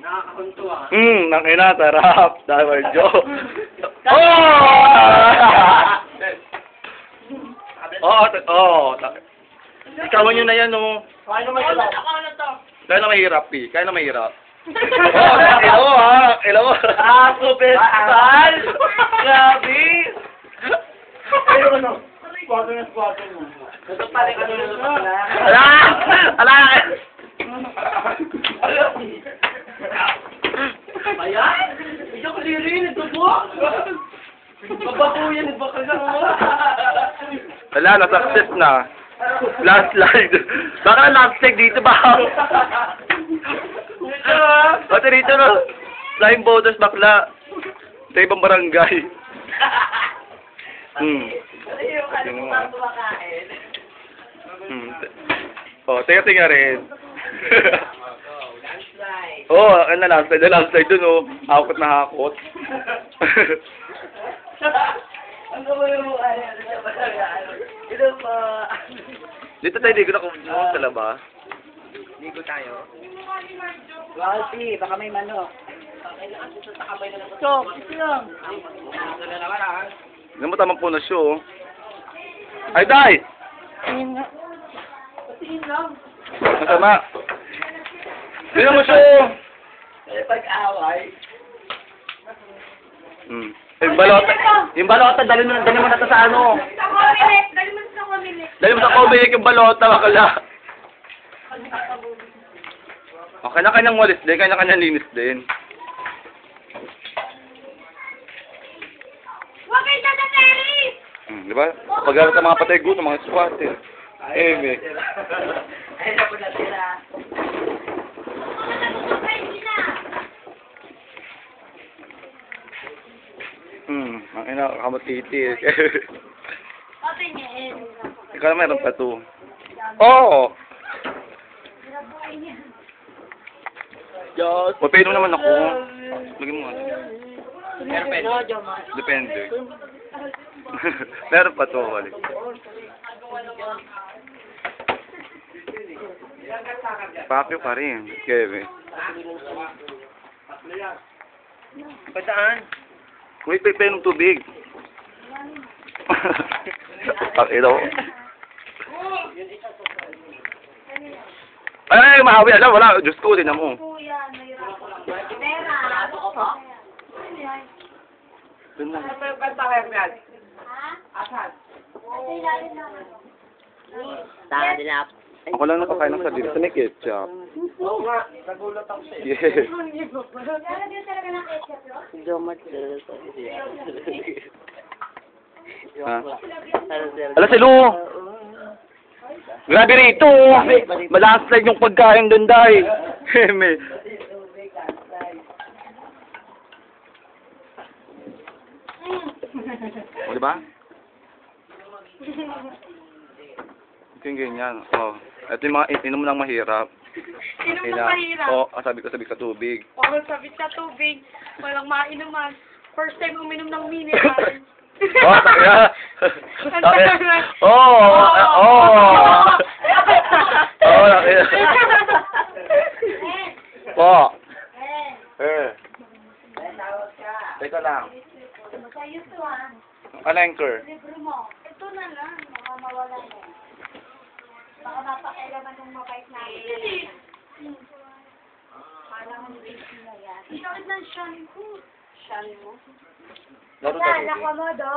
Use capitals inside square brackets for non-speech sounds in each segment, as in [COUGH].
Nakakakuntuwa. Hmm, nang ina, sarap. [LAUGHS] Dahil Joe. [LAUGHS] Oh! Oo, oo. Ikawan nyo na yan, oh. Kaya na to. Kaya na mahirap, eh. Kaya na mahirap. [LAUGHS] Oh, ilaw, ha? Ilaw. Ako, festival! Grabe! Pero ano? Squadron na squadron mo. Ito pala ka nung pala. Ala! Ala! Ayan! Ikaw ko lirin, nagdugo! Babakuyan, nagbakal mo. Wala, na-success na. Last slide. Baka last slide dito ba? Ito ah! Pati rito na. Flying voters bakla. Sa ibang barangay. Hmm. Ayun, ano mo ba kumakain? Hmm. Oh, tinga-tinga rin. Landslide. oh, ano na last slide. Na last slide dun, oh. Hakot na hakot. [LAUGHS] Ano ba yung ano? Ano ba ano? Ito pa. dito tayo, ligo na kung sa labas. Ligo tayo. Walti, baka may manok. So, ito lang. Ito na naman ah. Hindi mo tamang puno siya, oh. Ay, Day! Tingin nga. Tingin lang. Masama. Tingnan mo siya, oh. Eh, pag-away. Hmm. Yung balota, yung balota, dali mo, dali mo na to sa ano. Dali mo sa kumilit. Dali mo sa kumilik yung balota, makala. O, kanya-kanyang walis din, kanya-kanyang linis din. Huwag kayo tataperi! Hmm, di ba? Pag sa mga patay gusto, mga squatter. Eh, me. Ay, na po sila. Hmm, ang ina, kamatiti. Ikaw na meron pa to. Oo! Diyos. Papainom naman ako. Lagyan mo. Yun. Depende. [LAUGHS] meron pa to, wali. Papyo pa rin, Kevin. Padaan. Wait, wait, ng tubig. Ang ilo. Ay, mahawi. Alam, wala. Diyos ko, din mo. Kuya, nahirapan. Na. Ha? Ako lang nakakain ng sardinas sa may ketchup. Oo nga. Nagulat ako siya. Yeah. Lalagyan talaga ng ketchup, no? Jomat. Ha? Ala, si Lu. Grabe rito. Malastlag yung pagkain dun, day. [LAUGHS] Heme. O, diba? [LAUGHS] Ito yung ganyan. Oh. Ito yung mga inom ng mahirap. Inom ng Ina- mahirap. Oh, sabi ko sabi sa tubig. Ako sabit sa tubig. Walang mainuman. First time uminom ng mineral. [LAUGHS] Oh, kaya. Oh, oh. Oh, kaya. Po. Eh. Teka lang. To ah. Anchor? Libre mo. Ito na lang. Baka mawala mo. Baka mapakailaman ng mabait namin. Parang na yan. Sakit ng shan ko. Shan mo? Laro tayo. lakwa mo, do.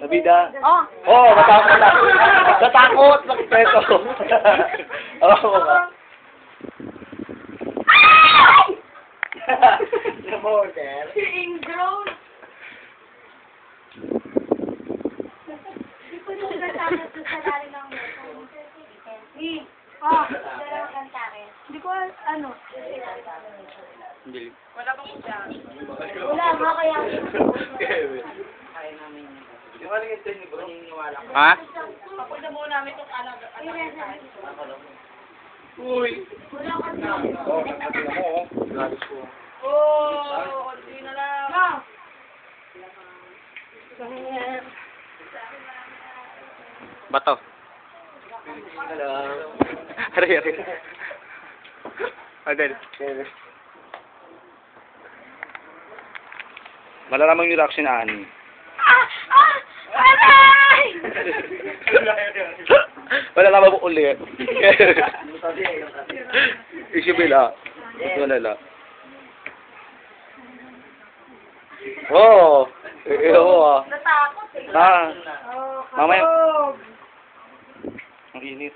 Nabida. Oh. Oh, natakot na. Natakot. Nakikreto. Oo. Na-model. Si Ingrown. Hindi ko nung kasama sa sarali ng Eh, oh, dalawang kantakin. Hindi ano, Wala pa po siya. wala, mga kaya. Kaya namin. Ano ko. Ha? Papunta muna namin itong anak. Ayun na, sabi. Uy! Wala. Oh, nakakita mo. oh. Grabe ko. Oh! Kunti na lang. No. Bato. Hello. Hari, hari. Adel. Malalaman yung reaction na ani. Ah! Ah! Aray! Malalaman mo ulit. Isipila. Wala Oo. [LAUGHS] Oh, eh, oo ah. Natakot eh. Ah, Oh, Mamaya- ang init.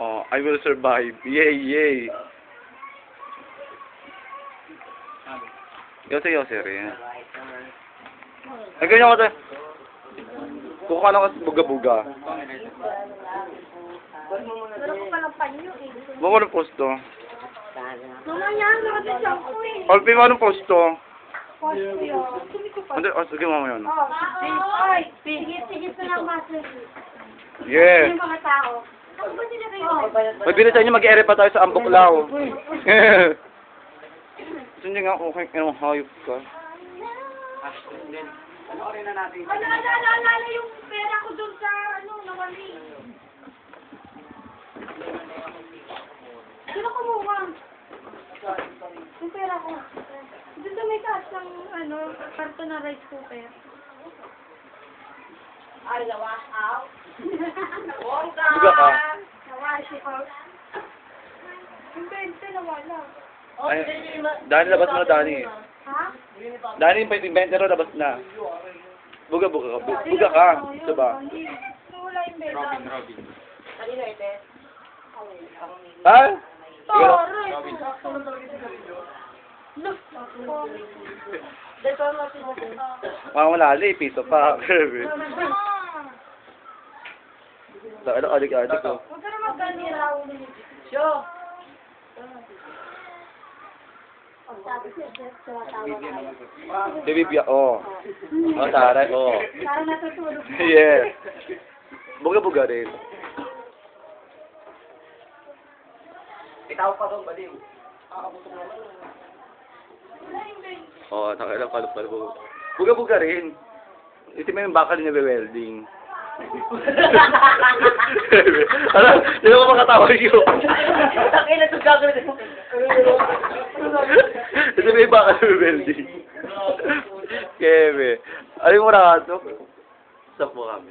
Oh, I will survive. Yay, yay. Yose, yose rin. Ay, ganyan ko tayo. Kuha ka na kasi buga-buga. Meron ko palang panyo eh. Buka ng posto. Mamaya, nakatid ako eh. Olpi mo ng posto. Post ko yun. Sumi ko pa. Hindi, oh, sige mo yun. Oh, ay, pigit-pigit na lang muscle. Yeah. Yung mga tao. Ano ba sila kayo? Mabilis tayo mag-ere pa tayo sa Ambuklao. Hindi [LAUGHS] nga, okay, ano, hayop ka. Ano, ano, ano, alala yung pera ko doon sa, ano, nawali. Sino kumuha? Yung pera ko. Doon sa may taas ng, ano, karton na rice cooker. Ay, lawas out. Bongga! Buga ka. Lawas out. Yung 20 nawala. Ay, Dani, labas mo na, Dani. Ha? Dani, yung 20 pero labas na. Buga, buga ka. Bu- Buga ka. Ito ba? Wala yung pera. Ha? Tore! Look! Mga malali, piso pa. [LAUGHS] Grabe. Sa ano, adik-adik ko. Huwag ka naman kaniraw. Siyo! Baby, biya, oh. Oh, taray, oh. Parang natutulog. Yeah. Buga-buga rin. Oo, oh, takailang kalap kalap. Buga-buga rin. Ito may bakal niya welding ano? Hindi ko makatawa niyo. Takin na itong gagawin. Kasi may baka sa welding. Keme. Ano yung marato? Stop mo kami.